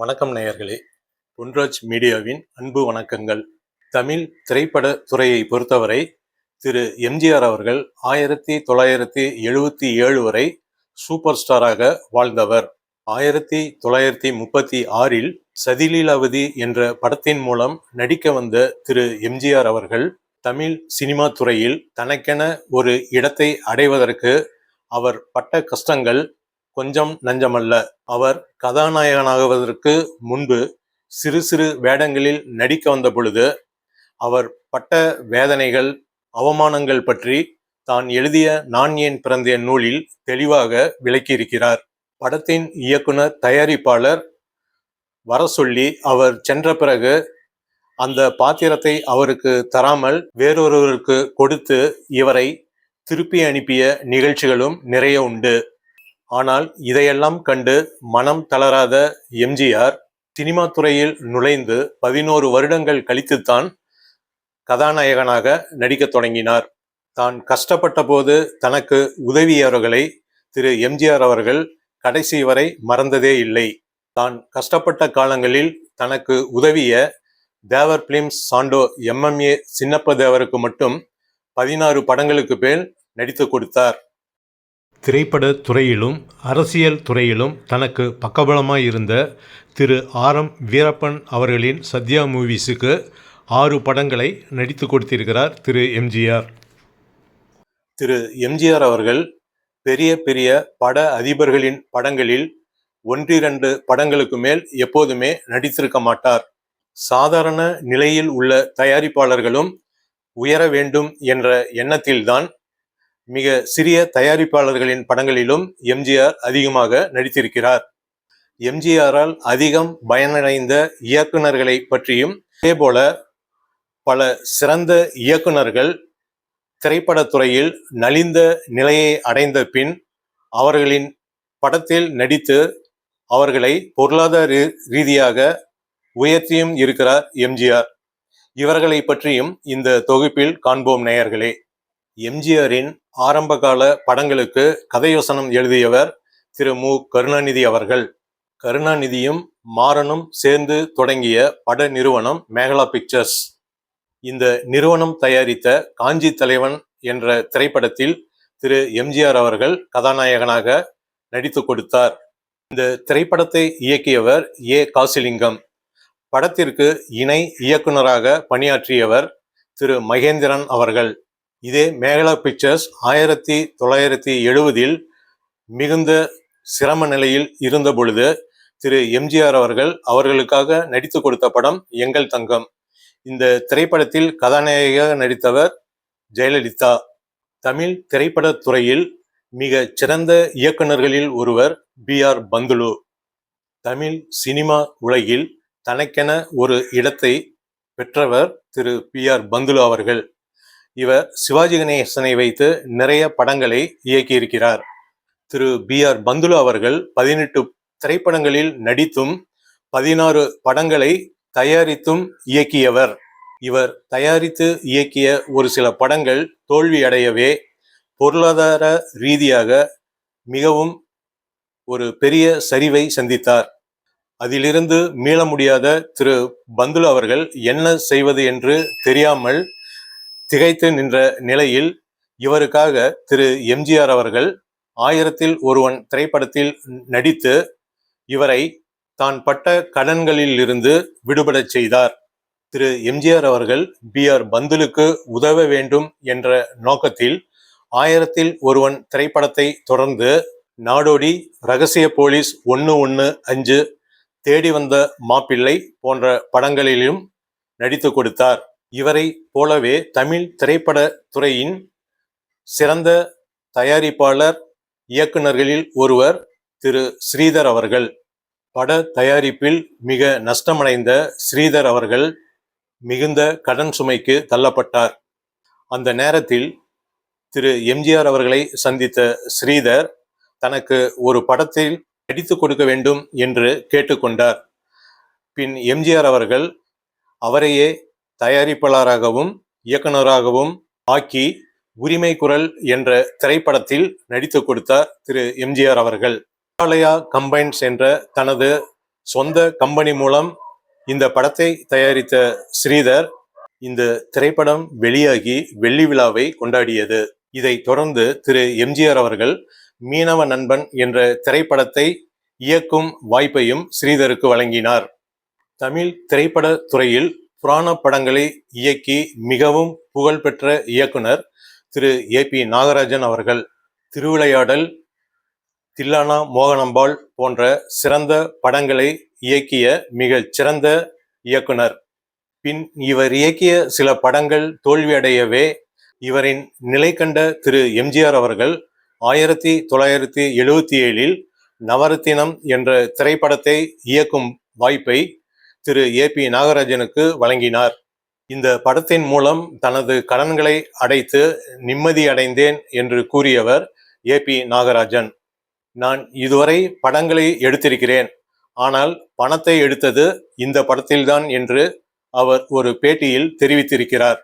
வணக்கம் நேயர்களே. பொன்ராஜ் மீடியாவின் அன்பு வணக்கங்கள். தமிழ் திரைப்பட துறையை பொறுத்தவரை திரு. எம்ஜிஆர் அவர்கள் ஆயிரத்தி தொள்ளாயிரத்தி எழுபத்தி ஏழு வரை சூப்பர் ஸ்டாராக வாழ்ந்தவர். ஆயிரத்தி தொள்ளாயிரத்தி முப்பத்தி ஆறில் சதிலீலாவதி என்ற படத்தின் மூலம் நடிக்க வந்த திரு. எம்ஜிஆர் அவர்கள் தமிழ் சினிமா துறையில் தனக்கென ஒரு இடத்தை அடைவதற்கு அவர் பட்ட கஷ்டங்கள் கொஞ்சம் நஞ்சமல்ல. அவர் கதாநாயகனாகுவதற்கு முன்பு சிறு சிறு வேடங்களில் நடிக்க வந்த பொழுது அவர் பட்ட வேதனைகள் அவமானங்கள் பற்றி தான் எழுதிய நான் ஏன் பிறந்தேன் நூலில் தெளிவாக விளக்கியிருக்கிறார். படத்தின் இயக்குனர் தயாரிப்பாளர் வர சொல்லி அவர் சென்ற பிறகு அந்த பாத்திரத்தை அவருக்கு தராமல் வேறொருவருக்கு கொடுத்து இவரை திருப்பி அனுப்பிய நிகழ்ச்சிகளும் நிறைய உண்டு. ஆனால் இதையெல்லாம் கண்டு மனம் தளராத எம்ஜிஆர் சினிமா துறையில் நுழைந்து பதினோரு வருடங்கள் கழித்துத்தான் கதாநாயகனாக நடிக்கத் தொடங்கினார். தான் கஷ்டப்பட்ட போது தனக்கு உதவியவர்களை திரு எம்ஜிஆர் அவர்கள் கடைசி வரை மறந்ததே இல்லை. தான் கஷ்டப்பட்ட காலங்களில் தனக்கு உதவிய Devar films Sandow M M A Chinnappa தேவருக்கு மட்டும் பதினாறு படங்களுக்கு மேல் நடித்து கொடுத்தார். திரைப்பட துறையிலும் அரசியல் துறையிலும் தனக்கு பக்கபலமாய் இருந்த திரு ஆர் எம் வீரப்பன் அவர்களின் சத்யா மூவிஸுக்கு ஆறு படங்களை நடித்து கொடுத்திருக்கிறார் திரு எம்ஜிஆர் திரு எம்ஜிஆர் அவர்கள் பெரிய பெரிய பட அதிபர்களின் படங்களில் ஒன்றிரண்டு படங்களுக்கு மேல் எப்போதுமே நடித்திருக்க மாட்டார். சாதாரண நிலையில் உள்ள தயாரிப்பாளர்களும் உயர வேண்டும் என்ற எண்ணத்தில்தான் மிக சிறிய தயாரிப்பாளர்களின் படங்களிலும் எம்ஜிஆர் அதிகமாக நடித்திருக்கிறார். எம்ஜிஆரால் அதிகம் பயனடைந்த இயக்குநர்களை பற்றியும் அதேபோல பல சிறந்த இயக்குனர்கள் திரைப்படத்துறையில் நலிந்த நிலையை அடைந்த பின் அவர்களின் படத்தில் நடித்து அவர்களை பொருளாதார ரீதியாக உயர்த்தியும் இருக்கிறார் எம்ஜிஆர். இவர்களை பற்றியும் இந்த தொகுப்பில் காண்போம் நேயர்களே. எம்ஜிஆரின் ஆரம்பகால படங்களுக்கு கதையோசனம் எழுதியவர் திரு மு. கருணாநிதி அவர்கள். கருணாநிதியும் மாறனும் சேர்ந்து தொடங்கிய பட நிறுவனம் மேகலா பிக்சர்ஸ். இந்த நிறுவனம் தயாரித்த காஞ்சி தலைவன் என்ற திரைப்படத்தில் திரு. எம்ஜிஆர் அவர்கள் கதாநாயகனாக நடித்து கொடுத்தார். இந்த திரைப்படத்தை இயக்கியவர் ஏ. காசிலிங்கம். படத்திற்கு இணை இயக்குனராக பணியாற்றியவர் திரு. மகேந்திரன் அவர்கள். இதே மேகலா பிக்சர்ஸ் ஆயிரத்தி தொள்ளாயிரத்தி எழுபதில் மிகுந்த சிரம நிலையில் இருந்த பொழுது திரு எம்ஜிஆர் அவர்கள் அவர்களுக்காக நடித்து கொடுத்த படம் எங்கள் தங்கம். இந்த திரைப்படத்தில் கதாநாயகியாக நடித்தவர் ஜெயலலிதா. தமிழ் திரைப்படத் துறையில் மிக சிறந்த இயக்குனர்களில் ஒருவர் P R Panthulu. Tamil cinema உலகில் தனக்கென ஒரு இடத்தை பெற்றவர் திரு பி ஆர் பந்துலு அவர்கள். இவர் சிவாஜி கணேசனை வைத்து நிறைய படங்களை இயக்கியிருக்கிறார். திரு பி ஆர் பந்துலு அவர்கள் பதினெட்டு திரைப்படங்களில் நடித்தும் பதினாறு படங்களை தயாரித்தும் இயக்கியவர். இவர் தயாரித்து இயக்கிய ஒரு சில படங்கள் தோல்வி அடையவே பொருளாதார ரீதியாக மிகவும் ஒரு பெரிய சரிவை சந்தித்தார். அதிலிருந்து மீள முடியாத திரு பந்துலு அவர்கள் என்ன செய்வது என்று தெரியாமல் திகைத்து நின்ற நிலையில் இவருக்காக திரு எம்ஜிஆர் அவர்கள் ஆயிரத்தில் ஒருவன் திரைப்படத்தில் நடித்து இவரை தான் பட்ட கடன்களில் இருந்து விடுபடச் செய்தார். திரு எம்ஜிஆர் அவர்கள் பி ஆர் பந்துலுக்கு உதவ வேண்டும் என்ற நோக்கத்தில் ஆயிரத்தில் ஒருவன் திரைப்படத்தை தொடர்ந்து நாடோடி ரகசிய போலீஸ் ஒன்று ஒன்று அஞ்சு தேடி வந்த மாப்பிள்ளை போன்ற படங்களிலும் நடித்து கொடுத்தார். இவரை போலவே தமிழ் திரைப்பட துறையின் சிறந்த தயாரிப்பாளர் இயக்குனர்களில் ஒருவர் திரு ஸ்ரீதர் அவர்கள். பட தயாரிப்பில் மிக நஷ்டமடைந்த ஸ்ரீதர் அவர்கள் மிகுந்த கடன் சுமைக்கு தள்ளப்பட்டார். அந்த நேரத்தில் திரு எம்ஜிஆர் அவர்களை சந்தித்த ஸ்ரீதர் தனக்கு ஒரு படத்தில் நடித்து கொடுக்க வேண்டும் என்று கேட்டுக்கொண்டார் பின் எம்ஜிஆர் அவர்கள் அவரையே தயாரிப்பாளராகவும் இயக்குனராகவும் ஆக்கி உரிமை குரல் என்ற திரைப்படத்தில் நடித்து கொடுத்தார் திரு. எம்ஜிஆர் அவர்கள். மேகாலயா கம்பைன்ஸ் என்ற தனது சொந்த கம்பெனி மூலம் இந்த படத்தை தயாரித்த ஸ்ரீதர் இந்த திரைப்படம் வெளியாகி வெள்ளி விழாவை கொண்டாடியது. இதை தொடர்ந்து திரு. எம்ஜிஆர் அவர்கள் மீனவ நண்பன் என்ற திரைப்படத்தை இயக்கும் வாய்ப்பையும் ஸ்ரீதருக்கு வழங்கினார். தமிழ் திரைப்பட துறையில் புராண படங்களை இயக்கி மிகவும் புகழ்பெற்ற இயக்குனர் திரு ஏ பி நாகராஜன் அவர்கள். திருவிளையாடல் தில்லானா மோகனம்பாள் போன்ற சிறந்த படங்களை இயக்கிய மிகச் சிறந்த இயக்குனர். பின் இவர் இயக்கிய சில படங்கள் தோல்வியடையவே இவரின் நிலை கண்ட திரு எம்ஜிஆர் அவர்கள் ஆயிரத்தி தொள்ளாயிரத்தி எழுபத்தி ஏழில் நவரத்தினம் என்ற திரைப்படத்தை இயக்கும் வாய்ப்பை திரு ஏ பி நாகராஜனுக்கு வழங்கினார். இந்த படத்தின் மூலம் தனது கடன்களை அடைத்து நிம்மதி அடைந்தேன் என்று கூறியவர் ஏ பி நாகராஜன். நான் இதுவரை படங்களை எடுத்திருக்கிறேன். ஆனால் பணத்தை எடுத்தது இந்த படத்தில்தான் என்று அவர் ஒரு பேட்டியில் தெரிவித்திருக்கிறார்.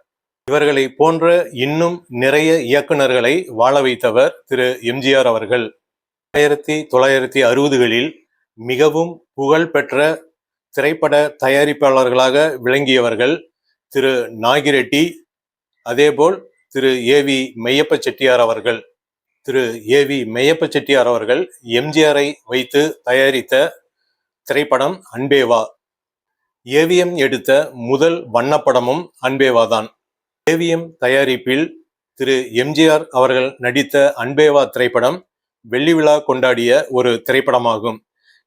இவர்களை போன்ற இன்னும் நிறைய இயக்குனர்களை வாழ வைத்தவர் திரு எம்ஜிஆர் அவர்கள். ஆயிரத்தி தொள்ளாயிரத்தி அறுபதுகளில் மிகவும் புகழ்பெற்ற திரைப்பட தயாரிப்பாளர்களாக விளங்கியவர்கள் திரு நாகிரெட்டி அதேபோல் திரு ஏ வி மெய்யப்ப செட்டியார் அவர்கள். திரு ஏ வி மெய்யப்ப செட்டியார் அவர்கள் எம்ஜிஆரை வைத்து தயாரித்த திரைப்படம் அன்பேவா. ஏவிஎம் எடுத்த முதல் வண்ணப்படமும் அன்பேவா தான். ஏவிஎம் தயாரிப்பில் திரு எம்ஜிஆர் அவர்கள் நடித்த அன்பேவா திரைப்படம் வெள்ளி விழா கொண்டாடிய ஒரு திரைப்படமாகும்.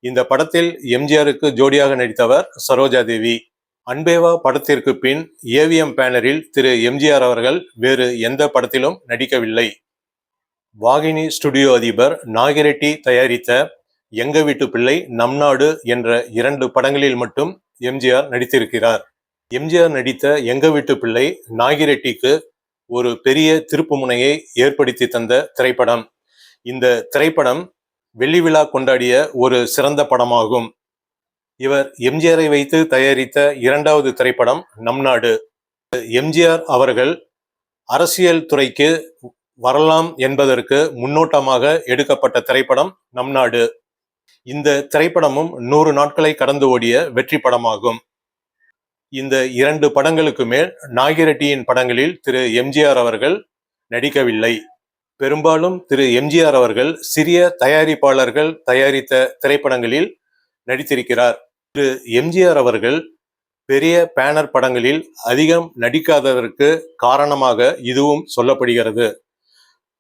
இந்த படத்தில் எம்ஜிஆருக்கு ஜோடியாக நடித்தவர் சரோஜா தேவி அன்பேவா படத்திற்கு பின் ஏவிஎம் பேனரில் திரு எம்ஜிஆர் அவர்கள் வேறு எந்த படத்திலும் நடிக்கவில்லை. வாகினி ஸ்டுடியோ அதிபர் நாகிரெட்டி தயாரித்த எங்க வீட்டு பிள்ளை நம் நாடு என்ற இரண்டு படங்களில் மட்டும் எம்ஜிஆர் நடித்திருக்கிறார். எம்ஜிஆர் நடித்த எங்க வீட்டு பிள்ளை நாகிரெட்டிக்கு ஒரு பெரிய திருப்பு முனையை ஏற்படுத்தி தந்த திரைப்படம். இந்த திரைப்படம் வெள்ளி விழா கொண்டாடிய ஒரு சிறந்த படமாகும். இவர் எம்ஜிஆரை வைத்து தயாரித்த இரண்டாவது திரைப்படம் நம் நாடு. எம்ஜிஆர் அவர்கள் அரசியல் துறைக்கு வரலாம் என்பதற்கு முன்னோட்டமாக எடுக்கப்பட்ட திரைப்படம் நம் நாடு. இந்த திரைப்படமும் நூறு நாட்களை கடந்து ஓடிய வெற்றி படமாகும். இந்த இரண்டு படங்களுக்கு மேல் நாகிரெட்டியின் படங்களில் திரு எம்ஜிஆர் அவர்கள் நடிக்கவில்லை. பெரும்பாலும் திரு எம்ஜிஆர் அவர்கள் சிறிய தயாரிப்பாளர்கள் தயாரித்த திரைப்படங்களில் நடித்திருக்கிறார். திரு எம்ஜிஆர் அவர்கள் பெரிய பேனர் படங்களில் அதிகம் நடிக்காததற்கு காரணமாக இதுவும் சொல்லப்படுகிறது.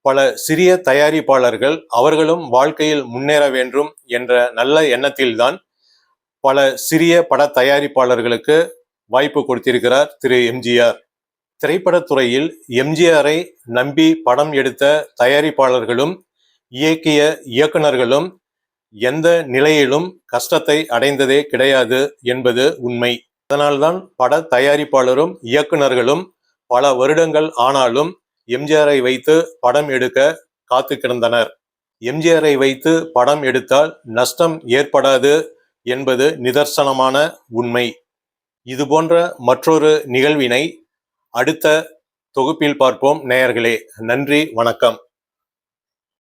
பல சிறிய தயாரிப்பாளர்கள் அவர்களும் வாழ்க்கையில் முன்னேற வேண்டும் என்ற நல்ல எண்ணத்தில்தான் பல சிறிய பட தயாரிப்பாளர்களுக்கு வாய்ப்பு கொடுத்திருக்கிறார் திரு எம்ஜிஆர். திரைப்படத்துறையில் எம்ஜிஆரை நம்பி படம் எடுத்த தயாரிப்பாளர்களும் இயக்கிய இயக்குனர்களும் எந்த நிலையிலும் கஷ்டத்தை அடைந்ததே கிடையாது என்பது உண்மை. அதனால்தான் பட தயாரிப்பாளரும் இயக்குனர்களும் பல வருடங்கள் ஆனாலும் எம்ஜிஆரை வைத்து படம் எடுக்க காத்து கிடந்தனர். எம்ஜிஆரை வைத்து படம் எடுத்தால் நஷ்டம் ஏற்படாது என்பது நிதர்சனமான உண்மை. இது போன்ற மற்றொரு நிகழ்வினை அடுத்த தொகுப்பில் பார்ப்போம். நேயர்களே நன்றி வணக்கம்.